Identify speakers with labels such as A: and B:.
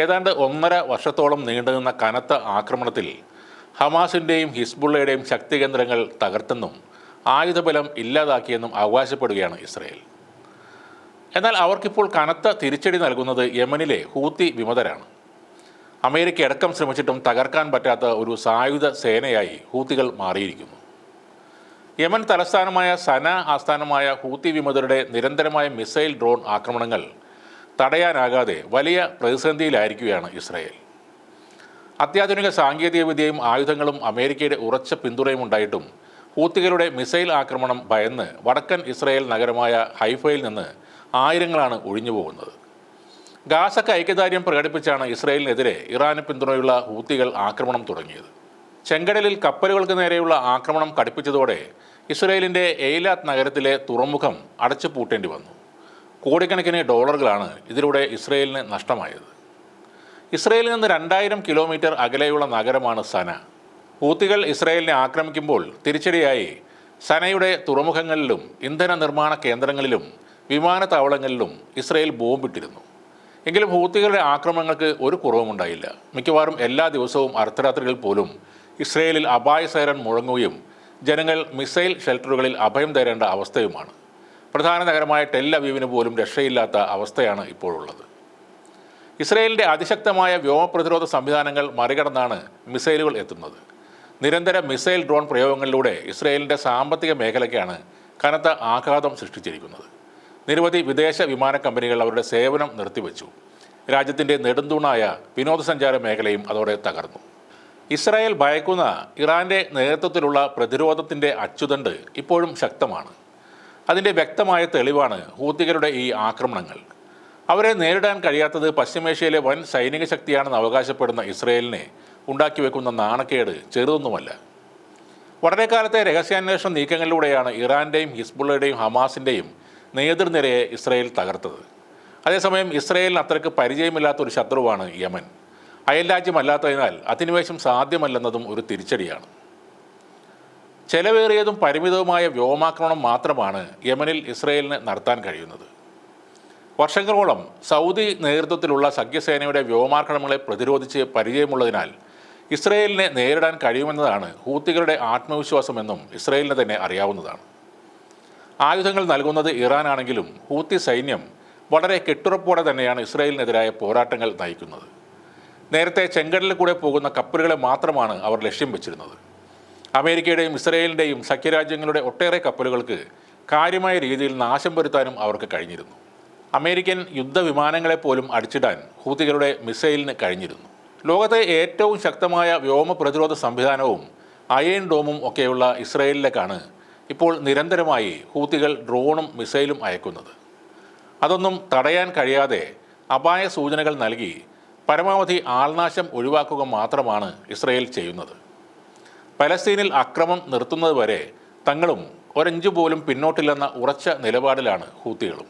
A: ഏതാണ്ട് ഒന്നര വർഷത്തോളം നീണ്ടുനിന്ന കനത്ത ആക്രമണത്തിൽ ഹമാസിന്റെയും ഹിസ്ബുള്ളയുടെയും ശക്തി കേന്ദ്രങ്ങൾ തകർത്തെന്നും ആയുധബലം ഇല്ലാതാക്കിയെന്നും അവകാശപ്പെടുകയാണ് ഇസ്രയേൽ. എന്നാൽ അവർക്കിപ്പോൾ കനത്ത തിരിച്ചടി നൽകുന്നത് യമനിലെ ഹൂത്തി വിമതരാണ്. അമേരിക്ക അടക്കം ശ്രമിച്ചിട്ടും തകർക്കാൻ പറ്റാത്ത ഒരു സായുധ സേനയായി ഹൂത്തികൾ മാറിയിരിക്കുന്നു. യമൻ തലസ്ഥാനമായ സന ആസ്ഥാനമായ ഹൂത്തി വിമതരുടെ നിരന്തരമായ മിസൈൽ ഡ്രോൺ ആക്രമണങ്ങൾ തടയാനാകാതെ വലിയ പ്രതിസന്ധിയിലായിരിക്കുകയാണ് ഇസ്രായേൽ. അത്യാധുനിക സാങ്കേതികവിദ്യയും ആയുധങ്ങളും അമേരിക്കയുടെ ഉറച്ച പിന്തുണയും ഉണ്ടായിട്ടും ഹൂത്തികളുടെ മിസൈൽ ആക്രമണം ഭയന്ന് വടക്കൻ ഇസ്രായേൽ നഗരമായ ഹൈഫയിൽ നിന്ന് ആയിരങ്ങളാണ് ഒഴിഞ്ഞു പോകുന്നത്. ഗാസക്ക് ഐക്യദാർഢ്യം പ്രകടിപ്പിച്ചാണ് ഇസ്രായേലിനെതിരെ ഇറാന് പിന്തുണയുള്ള ഹൂത്തികൾ ആക്രമണം തുടങ്ങിയത്. ചെങ്കടലിൽ കപ്പലുകൾക്ക് നേരെയുള്ള ആക്രമണം കടുപ്പിച്ചതോടെ ഇസ്രായേലിന്റെ എയിലാത്ത് നഗരത്തിലെ തുറമുഖം അടച്ചുപൂട്ടേണ്ടി വന്നു. കോടിക്കണക്കിന് ഡോളറുകളാണ് ഇതിലൂടെ ഇസ്രയേലിന് നഷ്ടമായത്. ഇസ്രയേലിൽ നിന്ന് രണ്ടായിരം കിലോമീറ്റർ അകലെയുള്ള നഗരമാണ് സന. ഹൂത്തികൾ ഇസ്രയേലിനെ ആക്രമിക്കുമ്പോൾ തിരിച്ചടിയായി സനയുടെ തുറമുഖങ്ങളിലും ഇന്ധന നിർമ്മാണ കേന്ദ്രങ്ങളിലും വിമാനത്താവളങ്ങളിലും ഇസ്രയേൽ ബോംബിട്ടിരുന്നു. എങ്കിലും ഹൂത്തികളുടെ ആക്രമണങ്ങൾക്ക് ഒരു കുറവുമുണ്ടായില്ല. മിക്കവാറും എല്ലാ ദിവസവും അർദ്ധരാത്രികളിൽ പോലും ഇസ്രയേലിൽ അപായ സൈറൻ മുഴങ്ങുകയും ജനങ്ങൾ മിസൈൽ ഷെൽട്ടറുകളിൽ അഭയം തേടേണ്ട അവസ്ഥയുമാണ്. പ്രധാന നഗരമായ ടെൽ അവീവിന് പോലും രക്ഷയില്ലാത്ത അവസ്ഥയാണ് ഇപ്പോഴുള്ളത്. ഇസ്രയേലിന്റെ അതിശക്തമായ വ്യോമ പ്രതിരോധ സംവിധാനങ്ങൾ മറികടന്നാണ് മിസൈലുകൾ എത്തുന്നത്. നിരന്തര മിസൈൽ ഡ്രോൺ പ്രയോഗങ്ങളിലൂടെ ഇസ്രയേലിന്റെ സാമ്പത്തിക മേഖലയ്ക്കാണ് കനത്ത ആഘാതം സൃഷ്ടിച്ചിരിക്കുന്നത്. നിരവധി വിദേശ വിമാന കമ്പനികൾ അവരുടെ സേവനം നിർത്തിവെച്ചു. രാജ്യത്തിന്റെ നെടുന്തൂണായ വിനോദസഞ്ചാര മേഖലയും അതോടെ തകർന്നു. ഇസ്രായേൽ ഭയക്കുന്ന ഇറാന്റെ നേതൃത്വത്തിലുള്ള പ്രതിരോധത്തിന്റെ അച്ചുതണ്ട് ഇപ്പോഴും ശക്തമാണ്. അതിന്റെ വ്യക്തമായ തെളിവാണ് ഹൂത്തികളുടെ ഈ ആക്രമണങ്ങൾ. അവരെ നേരിടാൻ കഴിയാത്തത് പശ്ചിമേഷ്യയിലെ വൻ സൈനിക ശക്തിയാണെന്ന് അവകാശപ്പെടുന്ന ഇസ്രയേലിനെ ഉണ്ടാക്കി വെക്കുന്ന നാണക്കേട് ചെറുതൊന്നുമല്ല. വളരെ കാലത്തെ രഹസ്യാന്വേഷണ നീക്കങ്ങളിലൂടെയാണ് ഇറാന്റെയും ഹിസ്ബുള്ളയുടെയും ഹമാസിന്റെയും നേതൃനിരയെ ഇസ്രയേൽ തകർത്തത്. അതേസമയം ഇസ്രയേലിന് അത്രയ്ക്ക് പരിചയമില്ലാത്ത ഒരു ശത്രുവാണ് യമൻ. അയൽരാജ്യമല്ലാത്തതിനാൽ അധിനിവേശം സാധ്യമല്ലെന്നതും ഒരു തിരിച്ചടിയാണ്. ചെലവേറിയതും പരിമിതവുമായ വ്യോമാക്രമണം മാത്രമാണ് യമനിൽ ഇസ്രയേലിന് നടത്താൻ കഴിയുന്നത്. വർഷങ്ങളോളം സൗദി നേതൃത്വത്തിലുള്ള സഖ്യസേനയുടെ വ്യോമാക്രമണങ്ങളെ പ്രതിരോധിച്ച് പരിചയമുള്ളതിനാൽ ഇസ്രയേലിനെ നേരിടാൻ കഴിയുമെന്നതാണ് ഹൂത്തികളുടെ ആത്മവിശ്വാസമെന്നും ഇസ്രയേലിന് തന്നെ അറിയാവുന്നതാണ്. ആയുധങ്ങൾ നൽകുന്നത് ഇറാനാണെങ്കിലും ഹൂത്തി സൈന്യം വളരെ കെട്ടുറപ്പോടെ തന്നെയാണ് ഇസ്രയേലിനെതിരായ പോരാട്ടങ്ങൾ നയിക്കുന്നത്. നേരത്തെ ചെങ്കടലിൽ കൂടെ പോകുന്ന കപ്പലുകളെ മാത്രമാണ് അവർ ലക്ഷ്യം വെച്ചിരുന്നത്. അമേരിക്കയുടെയും ഇസ്രയേലിന്റെയും സഖ്യരാജ്യങ്ങളുടെ ഒട്ടേറെ കപ്പലുകൾക്ക് കാര്യമായ രീതിയിൽ നാശം വരുത്താനും അവർക്ക് കഴിഞ്ഞിരുന്നു. അമേരിക്കൻ യുദ്ധവിമാനങ്ങളെ പോലും അടിച്ചിടാൻ ഹൂത്തികളുടെ മിസൈലിന് കഴിഞ്ഞിരുന്നു. ലോകത്തെ ഏറ്റവും ശക്തമായ വ്യോമ പ്രതിരോധ സംവിധാനവും അയൺ ഡോമും ഒക്കെയുള്ള ഇസ്രയേലിലേക്കാണ് ഇപ്പോൾ നിരന്തരമായി ഹൂത്തികൾ ഡ്രോണും മിസൈലും അയക്കുന്നത്. അതൊന്നും തടയാൻ കഴിയാതെ അപായ സൂചനകൾ നൽകി പരമാവധി ആൾനാശം ഒഴിവാക്കുക മാത്രമാണ് ഇസ്രയേൽ ചെയ്യുന്നത്. പലസ്തീനിൽ അക്രമം നിർത്തുന്നതുവരെ തങ്ങളും ഒരഞ്ചു പോലും പിന്നോട്ടില്ലെന്ന ഉറച്ച നിലപാടിലാണ് ഹൂത്തികളും.